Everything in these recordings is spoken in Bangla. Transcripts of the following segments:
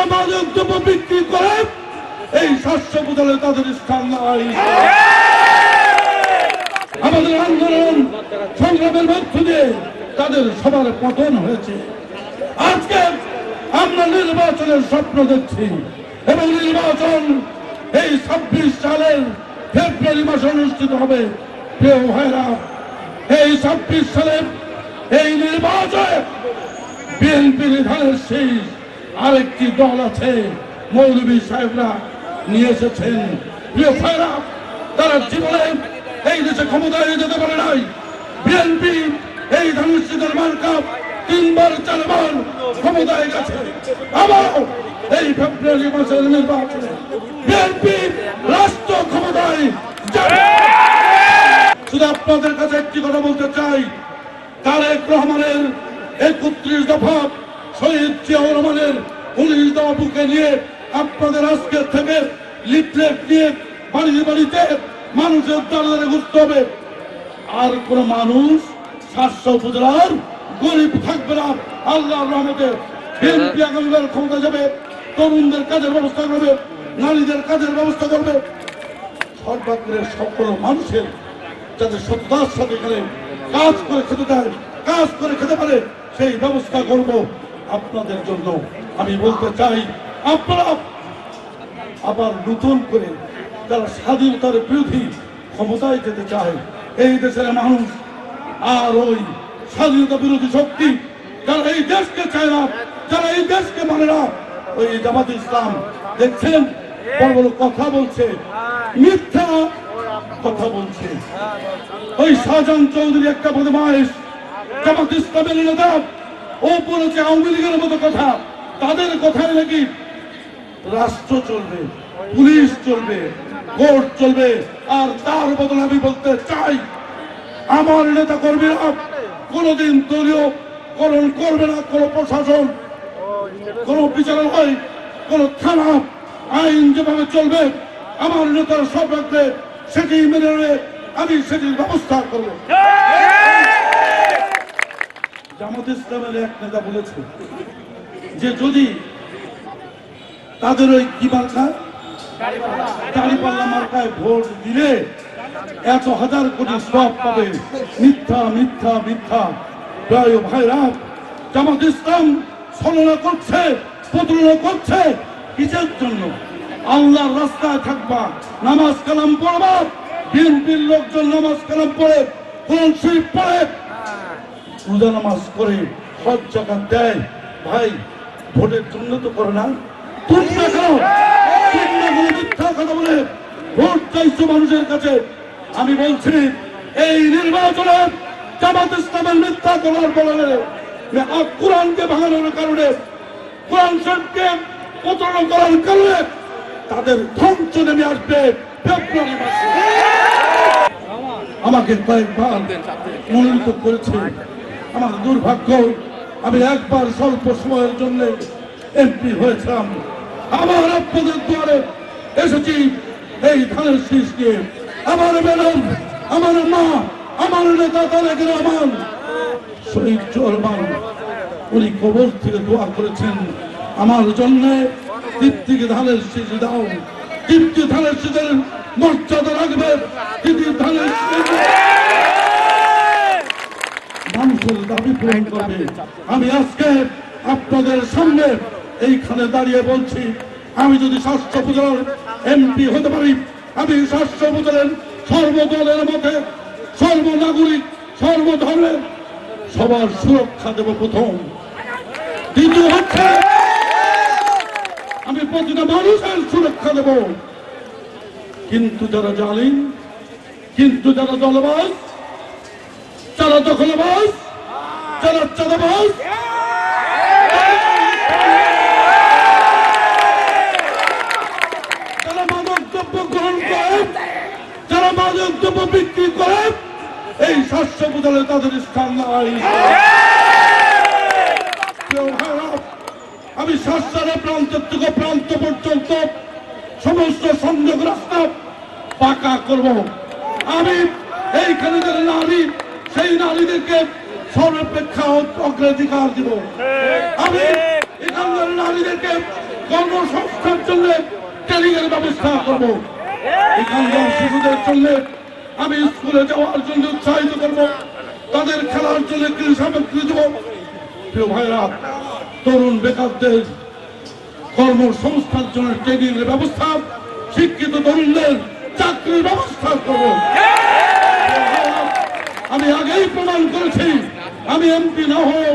যারা মাদক দ্রব্য বিক্রি করে, এই শস্য বোতলে তাদের স্থান নাই। আমাদের আন্দোলন সংগ্রামের মধ্য দিয়ে তাদের সবার পতন হয়েছে। আজকে আমরা নির্বাচনের স্বপ্ন দেখছি এবং নির্বাচন এই ছাব্বিশ সালের ফেব্রুয়ারি মাসে অনুষ্ঠিত হবে। প্রিয় ভাইরা, এই ছাব্বিশ সালের এই নির্বাচনে বিএনপির ধানের সেই আরেকটি দল আছে, মৌলবী সাহেবরা নিয়ে এসেছেন। তারা জীবনে এই দেশে ক্ষমতায় যেতে পারে নাই। বিএনপি এই ধানুষ্ঠিতের মার্কা তিনবার, চারবার ক্ষমতায় গেছে। আবারও এই ফেব্রুয়ারি মাসের নির্বাচনে বিএনপি রাষ্ট্র ক্ষমতায় শুধু আপনাদের কাছে একটি কথা বলতে চাই, তারেক রহমানের একত্রিশ দফা শহীদ জিয়াউর রহমানের দফা বুকে নিয়ে আপনাদের আজকের থেকে লিফলেট নিয়ে বাড়ি বাড়িতে মানুষের দ্বারে ঘুরতে হবে। আর কোন মানুষ সাতশো উপজেলার গরিব থাকবে না। আল্লাহর রহমতে বিএনপি আগামীবার ক্ষমতা যাবে তরুণদের কাজের ব্যবস্থা করবে নারীদের কাজের ব্যবস্থা করবে। সর্বাগ্রে সকল মানুষের যাতে সত্যার সাথে এখানে কাজ করে খেতে দেয় কাজ করে খেতে পারে সেই ব্যবস্থা করব আপনাদের জন্য। আমি বলতে চাই, আপনারা আবার নতুন করে যারা স্বাধীনতার বিরোধী ক্ষমতায় যেতে চায়, এই দেশের মানুষ আর ওই স্বাধীনতা বিরোধী শক্তি, যারা এই দেশকে চায় না, যারা এই দেশকে মানে না, ওই জামাত ইসলাম, দেখছেন? বড় বড় কথা বলছে, মিথ্যা কথা বলছে। ওই শাহজাহান চৌধুরী একটা বদমাইশ, জামাত ইসলামের নেতা, ও বলেছে আওয়ামী লীগের মতো কথা। তাদের কথায় নাকি রাষ্ট্র চলবে, পুলিশ চলবে, কোর্ট চলবে, আর তার বদলে আমি বলতে চাই, আমার নেতা কর্মীরা কোনোদিন দলীয় করণ করবে না, কোনো প্রশাসন, কোন বিচারালয়, কোন থানা, আইন যেভাবে চলবে, আমার নেতারা সব রাখবে সেটি মেনে নেবে, আমি সেটির ব্যবস্থা করব। জামাত ইসলামের এক নেতা বলেছে যে যদি তাদের ওই কি মার্কা মার্কায় ভোট দিলে এত হাজার কোটি সব পাবে। মিথ্যা মিথ্যা মিথ্যা। ভাইরা, জামাত ইসলাম ছলনা করছে প্রতারণা করছে কিসের জন্য? আল্লাহর রাস্তায় থাকবা, নামাজ কালাম পড়বা, বিএনপির লোকজন নামাজ কালাম পড়ে পড়ে। রোজা নামাজ করে হজ জাকাত দেয়। ভাই ভোটের জন্য তো করে না মিথ্যা কথা বলে ভোট মানুষের কাছে। আমি বলছি, এই নির্বাচনে জামাত ইসলামের মিথ্যা করার বলে কোরআনকে ভাঙানোর কারণে কোরআন শরীফকে প্রতারণা করার কারণে তাদের ধ্বংস নেমে আসবে ফেব্রুয়ারি মাসে। আমাকে কয়েকবার মনোনীত করেছে। আমার দুর্ভাগ্য আমি একবার স্বল্প সময়ের জন্য এমপি হয়েছিলাম। আমার আপনাদের দ্বারে এসেছি এই ধানের শীষ আমার ম্যাডাম আমার মা, আমার নেতা তারেক রহমান, শহীদ চোরমান উনি কবর থেকে দোয়া করেছেন। আমার জন্য দীপ্তিকে ধানের শীষ দাও। দীপ্তি ধানের শীষের মর্যাদা রাখবে। দীপ্তি ধানের শীষ আমি আজকে আপনাদের সামনে এইখানে দাঁড়িয়ে বলছি, আমি যদি স্বাস্থ্য উপজেলার এমপি হতে পারি, আমি স্বাস্থ্য উপজেলার সর্বদলের মধ্যে সর্বনাগরিক, সর্বধর্মের সবার সুরক্ষা দেব প্রথম। দ্বিতীয় হচ্ছে, আমি প্রতিটা মানুষের সুরক্ষা দেব। কিন্তু যারা জালিম, কিন্তু যারা দলবাস যারা দখলবাজ যারা চাঁদাবাজ যারা মাদক দ্রব্য গ্রহণ করে বিক্রি করে, এই শস্য বোতলে তাদের স্থান নাই। আমি শাসনের প্রান্ত থেকে প্রান্ত পর্যন্ত সমস্ত সংযোগ রাস্তা পাকা করব। আমি এইখানে যারা নারী, সেই নারীদেরকে সর্বাপেক্ষা অগ্রাধিকার দিব। আমি এখানকার নারীদেরকে কর্মসংস্থান জন্য ট্রেনিং এর ব্যবস্থা করব। এখানকার শিশুদের জন্য আমি স্কুলে যাওয়ার জন্য উৎসাহিত করব। তাদের খেলার জন্য কৃষি সামগ্রী দেব। প্রিয় ভাইরা তরুণ বেকারদের কর্মসংস্থান জন্য ট্রেনিং এর ব্যবস্থা শিক্ষিত তরুণদের চাকরির ব্যবস্থা করব। আমি আগেই প্রমাণ করেছি আমি এমপি না হও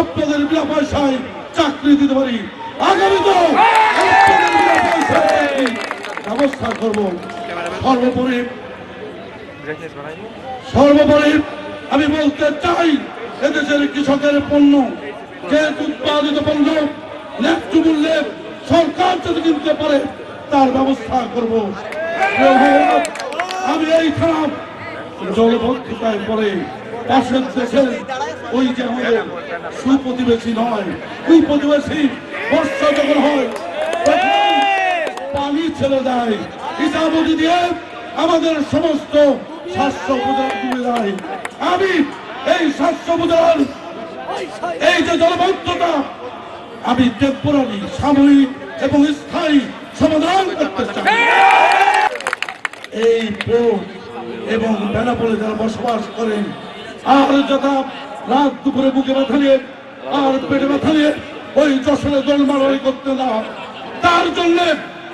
আপনাদের বিনা পয়সায় চাকরি দিতে পারি। আগামী তো ব্যবস্থা করব। সর্বোপরি সর্বোপরি আমি বলতে চাই, এদেশের কৃষকের পণ্য যে উৎপাদিত পণ্য, ন্যায্য মূল্যে সরকার যদি কিনতে পারে, তার ব্যবস্থা করব। আমি এই খারাপ জলবদ্ধতায় পরে পাশের দেশের ওই যে আমাদের সুপ্রতিবেশী নয়, ওই প্রতিবেশী বর্ষা যখন হয় পানি ছেড়ে দেয়। ইসামতি দিয়ে আমাদের সমস্ত শস্য উপজেলা ডুবে যায় আমি এই শস্য উপজেলার এই যে জলবদ্ধতা, আমি টেম্পোরারি সাময়িক এবং স্থায়ী সমাধান করতে চাই। এই পোর্ট এবং বেনাপোলে যারা বসবাস করেন আর যারা রাত দুপুরে বুকে ব্যথা নিয়ে, আর পেটে ব্যথা নিয়ে ওই যশোরে দোলমারি করতে না তার জন্য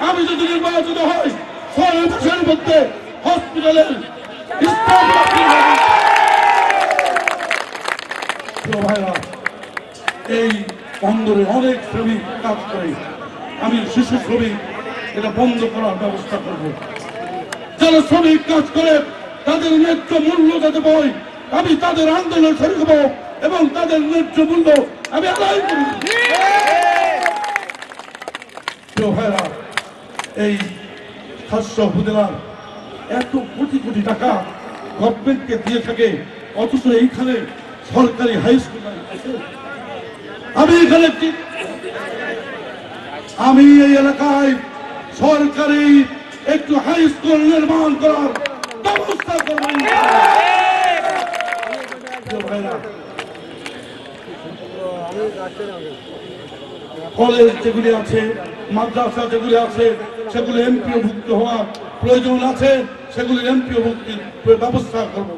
আমি যদি নির্বাচিত হই, ছয় মধ্যে হসপিটালের এই বন্দরে অনেক শ্রমিক কাজ করে। আমি শিশু শ্রমিক, এটা বন্ধ করার ব্যবস্থা করব। যারা শ্রমিক কাজ করে, তাদের ন্যায্য মূল্য যাতে বই আমি তাদের আন্দোলন শরীর হব এবং তাদের ন্যায্য মূল্য আমি আদায় করি এই শস্য উপজেলার এত কোটি কোটি টাকা গভর্নমেন্টকে দিয়ে থাকে, অথচ এইখানে সরকারি হাই স্কুল আমি এখানে আমি এই এলাকায় সরকারি একটু হাই স্কুল নির্মাণ করার ব্যবস্থা করব। কলেজ যেগুলি আছে, মাদ্রাসা যেগুলি আছে, সেগুলি এমপিও ভুক্ত হওয়ার প্রয়োজন আছে, সেগুলি এমপিও ভুক্তির ব্যবস্থা করব।